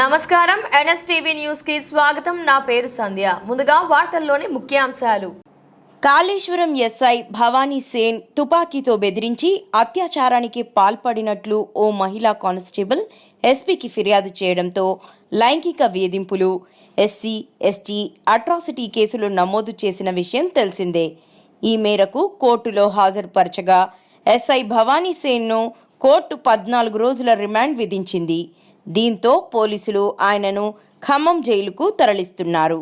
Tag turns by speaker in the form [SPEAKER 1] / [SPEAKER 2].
[SPEAKER 1] నమస్కారం. ఎన్ఎస్టీవీ న్యూస్కి స్వాగతం. నా పేరు సంధ్య. ముందుగా వార్తల్లోని ముఖ్యాంశాలు.
[SPEAKER 2] కాళేశ్వరం ఎస్ఐ భవానీ సేన్ తుపాకీతో బెదిరించి అత్యాచారానికి పాల్పడినట్లు ఓ మహిళా కానిస్టేబుల్ ఎస్పీకి ఫిర్యాదు చేయడంతో లైంగిక వేధింపులు ఎస్సీ ఎస్టీ అట్రాసిటీ కేసులు నమోదు చేసిన విషయం తెలిసిందే. ఈ మేరకు కోర్టులో హాజరుపరచగా ఎస్ఐ భవానీ సేన్ను కోర్టు పద్నాలుగు రోజుల రిమాండ్ విధించింది. దీంతో పోలీసులు ఆయనను ఖమ్మం జైలుకు తరలిస్తున్నారు.